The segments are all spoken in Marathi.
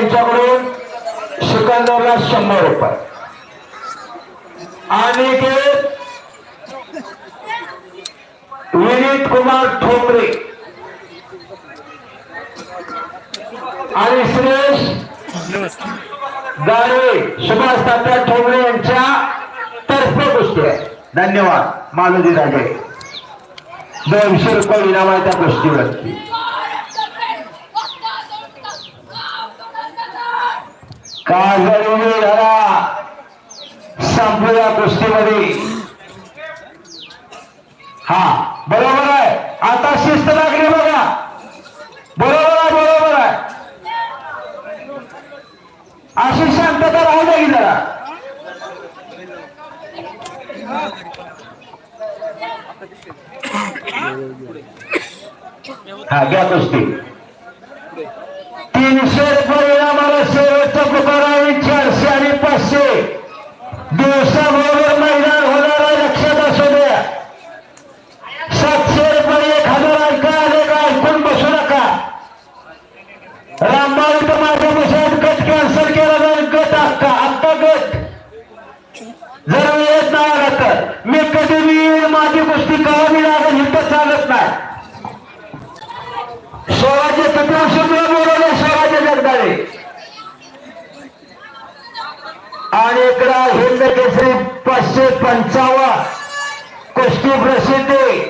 यांच्याकडून सिकंदरला शंभर रुपये. आणि विनीत कुमार ठोंबरे आणि सुरेश गाडवे सुभाष तात्या ठोंबरे यांच्या तर्फे गोष्टी आहे. धन्यवाद मालुदी राजे दोनशे रुपये इनाम आहे त्या कुस्तीवरती काजळी झाला संपलेल्या कुस्तीमध्ये. हा बरोबर आहे. आता शिस्त लागली बघा. बरोबर आहे बरोबर आहे. अशी शांतता राहू द्या की जरा. हा घ्या कुस्ती. दिवसाबरोबर मैदान होणार आहे लक्षात असू द्या. सातशे रुपये एक हजार ऐका आले का ऐकून बसू नका. रामबाळ तर माझ्या विषयात गट कॅन्सल केला जाईल. गट अक्का अक्का गट. जर मी येत नाही आला तर मी कधी मी येईल माझी गोष्टी करावी लागेल इथं चालत नाही. स्वराज्य किती वर्षामुळे बोलवले स्वराज्य जगदाळे. आणि इकडं हिंद केसरी पाचशे पंचावन्न. कुस्ती प्रसिद्धी.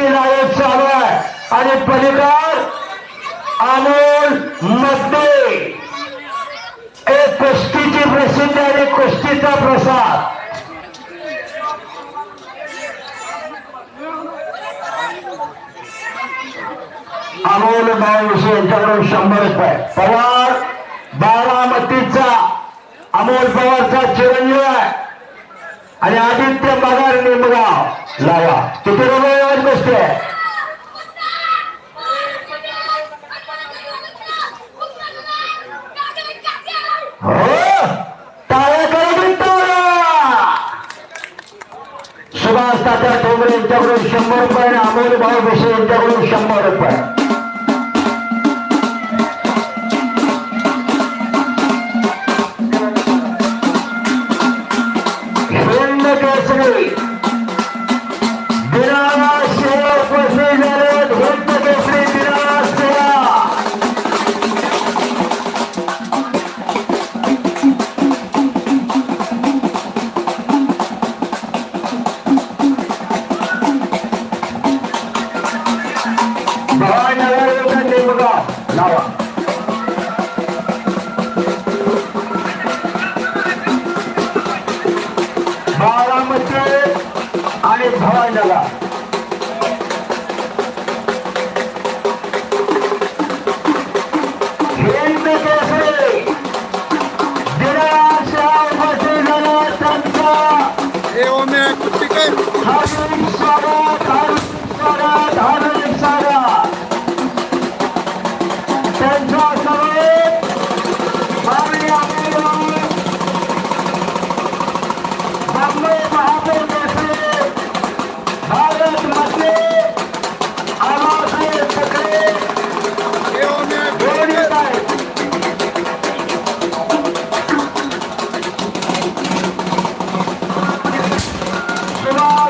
नायक चालू आहे आणि पलीकड आनोलमध्ये एक कुस्तीची प्रसिद्धी आणि कुस्तीचा प्रसाद अमोल बावीस यांच्याकडून शंभर रुपये. पवार बारामतीचा. अमोल पवारचा चिरंजीव आहे. आणि आदित्य पगार निमगाव. लावा. किती रुपये आज बसते हो. टाळ्या करा सुभाष तात्या ठोंबरे यांच्याकडून शंभर रुपये आणि अमोल भाऊ बेशे यांच्याकडून शंभर रुपये. हिंद केसरी आणि भवानगर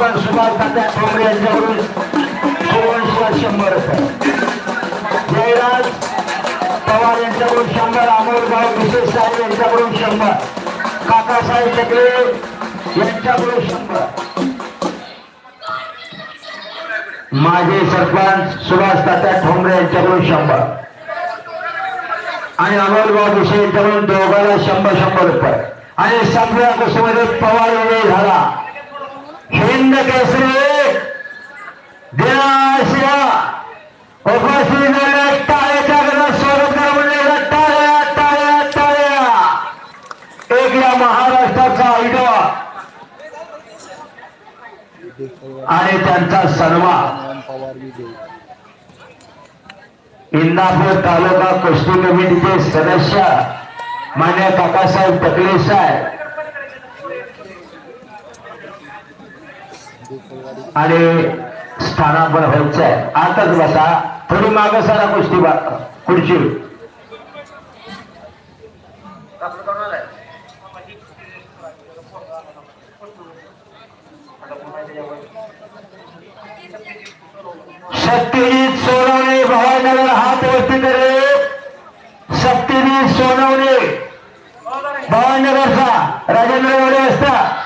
माजी सरपंच सुभाष तात्या ठोंबरे यांच्याकडून सुवर्ण शंभर. रुपये जयराज पवार यांच्याकडून शंभर अमोलभाऊ विशेष साहेब यांच्याकडून शंभर काकासाहेब टकले यांच्याकडून शंभर माजी सरपंच सुभाष तात्या ठोंबरे यांच्याकडून शंभर आणि अमोलभाऊ विषय यांच्याकडून दोघांना शंभर शंभर रुपये. आणि सगळ्या गोष्टीमध्ये पवार विजय झाला. हिंद केसरी दिनाशिया उपस्थित झालेल्या टाळ्याच्या गजरात स्वागत करा म्हणजे टाळ्या टाळ्या टाळ्या. एक या महाराष्ट्राचा आयडॉ आणि त्यांचा सन्मान. इंदापूर तालुका कुस्ती कमिटीचे सदस्य मान्य काकासाहेब टकले साहेब. आणि स्थानावर व्हायचं आहे. आताच बसा. थोडी मागं सारा गोष्टी खुर्ची. सत्यजित सोनवणे भवानगर हात वरती करे. सत्यजित सोनवणे भवानगरचा राजेंद्र वडे असता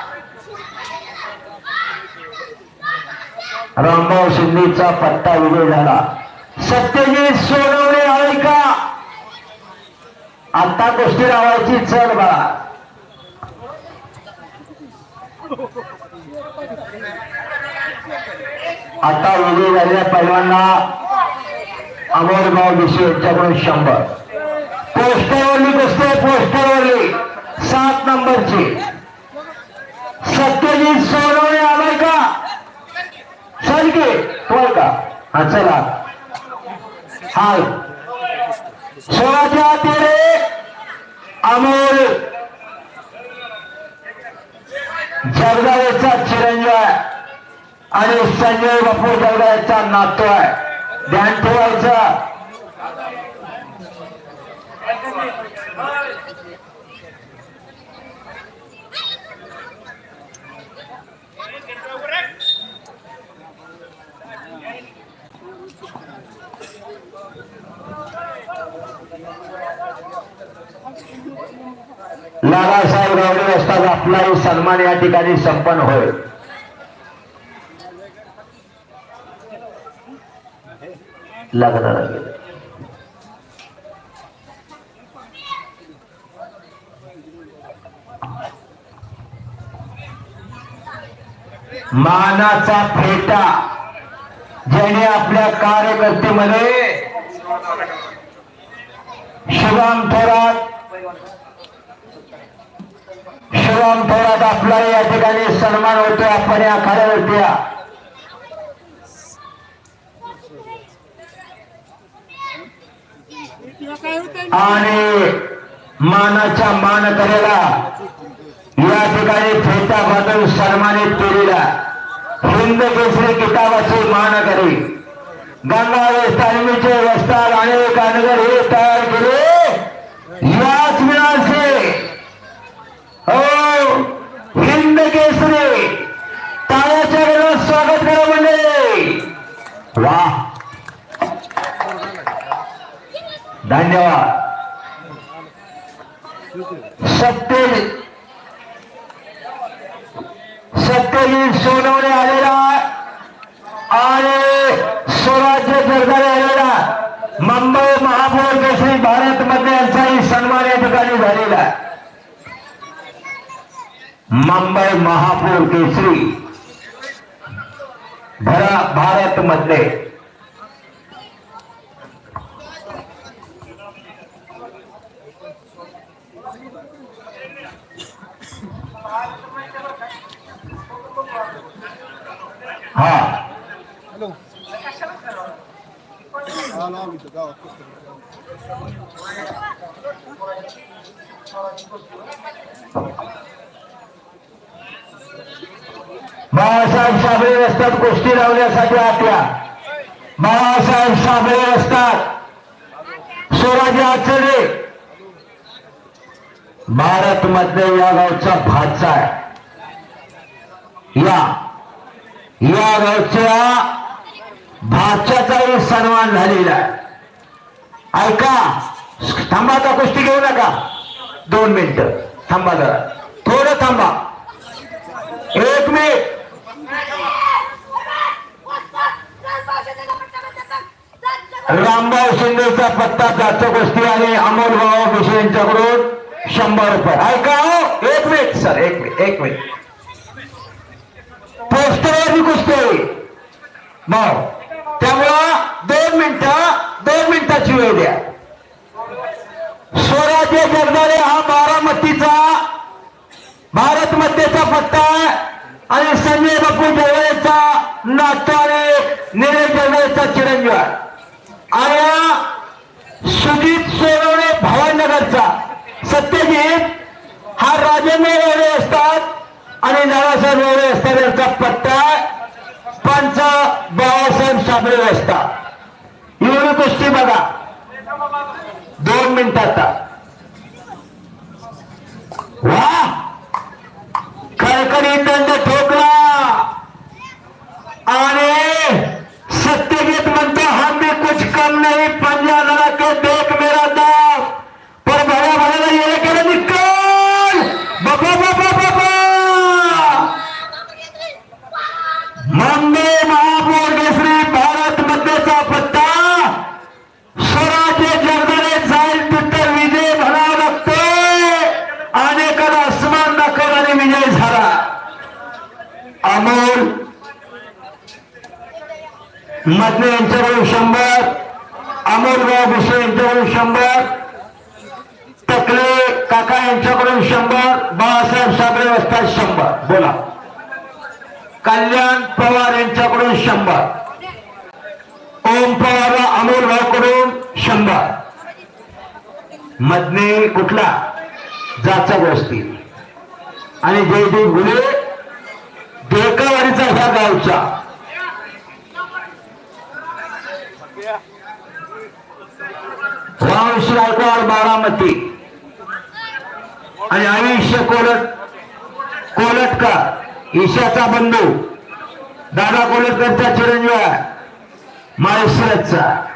रामभाऊ शिंदेचा पट्टा विजय झाला. सत्यजित सोनवणे ऐका आता गोष्टी लावायची चल बाळा. आता विजय झालेल्या पहिल्यांना अमोलभाऊ विषय यांच्याकडून शंभर. पोस्टरवरली कुस्ती पोस्टरवरली. सात नंबरची. सत्यजित सोनवणे आलाय का? सरके होय का? हा चला. हाय. सोळाच्या तेरे. अमोल. जगदाळेचा चिरंजीव आहे. आणि संजय बापू जगदाळेचा नातू आहे. ध्यान ठेवायचं. लालासाहेब गावडे असतात आपलाही सन्मान या ठिकाणी संपन्न होय. लग्नाला मानाचा फेटा ज्याने आपल्या कार्यकर्तेमध्ये शिवम थोरात शिवम थोरात आपला या ठिकाणी सन्मान होतो आपण या आखाड्यावरती या. आणि मानाच्या मान करेला या ठिकाणी फेटा बांधून सन्मानित केलेला हिंद केसरी किताबाची मान करी गंगावेश तालमीचे अनेक अनगर हे तयार केले याच मिळाचे हो हिंद केसरी टाळ्याच्या वेळेला स्वागत करा म्हणजे वा धन्यवाद। सत्य सत्यजित सोनवणे आलेला आणि स्वराज्य जगदाळे आलेला मुंबई महापौर केसरी भारत मध्ये यांचाही सन्मान या ठिकाणी झालेला मुंबई महापौर केसरी भरा भारत मध्ये हा. हॅलो बाळासाहेब साबळे रस्त्यात गोष्टी लावण्यासाठी आपल्या बाळासाहेब साबळे रस्त्यात. स्वराज्य आचरणे. भारत मध्ये या गावचा भाचा आहे. या. या गावच्या भाच्याचाही सन्मान झालेला आहे. ऐका थांबा आता कुस्ती घेऊ नका. दोन मिनिट. थांबा जरा. थोडं थांबा. एक मिनिट. रामभाऊ शिंदेचा पत्ता जास्त गोष्टी आणि अमोल भाऊ भुसे यांच्याकडून शंभर रुपये. ऐका हो एक मिनिट सर एक मिनिट एक मिनिट. पोस्टरवरती कुस्ती मग त्यामुळं दोन मिनिटं दोन मिनिटाची वेळ द्या. स्वराज्य जगदाळे हा बारामतीचा भारत मध्येचा पत्ता आणि संजय बापू जवळचा नातो आणि निलेश जवळचा चिरंजीव. आणि सुजित सोनवणे भावनगरचा. सत्यजित हा राजेंद्र एवढे असतात. आणि नानासाहेब एवढे असतात यांचा पत्ता आहे. पंच बाबासाहेब साबळे असतात एवढी गोष्टी बघा. दोन मिनिटात वा! खरखरी दंड ठोकला. आणि सत्यगीत म्हणतो हा भी कुछ कम नाही पंजा लगा के देख मेरा दाव पर भरा भरा ये करे निकल बाबा बाबा बाबा मुंबई महापौर केसरी भारत मध्येचा पत्ता स्वराज्य जगदाळे जाईल तिथं विजय म्हणावा लागतोय अनेकाला अस्मान दाखवला आणि विजय झाला अमोल. मधने यांच्याकडून शंभर. अमोलराव भुसे यांच्याकडून शंभर. टकले काका यांच्याकडून शंभर. बाळासाहेब साबळे असतात शंभर. बोला. कल्याण पवार यांच्याकडून शंभर. ओम पवार अमोलभाऊकडून शंभर. मधने कुठला? जाचा गोष्टी आणि जयदेव गुले देकावाडीचा ह्या गावचा. रामश गायकवाड बारामती. आणि आयुष्य कोलट कोलटकर ईशाचा बंधू. दादा कोलटकरचा चिरंजीव आहे. माळशिरसचा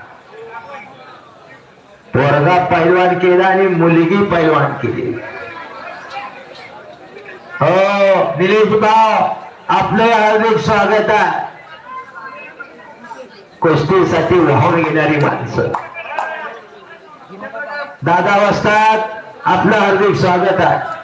पोरगा पैलवान केला आणि मुलगी पैलवान केली. हो दिलीप भाऊ. आपलं हार्दिक स्वागत आहे. कुस्तीसाठी वाहून घेणारी माणसं. दादा वाजतात आपलं हार्दिक स्वागत आहे.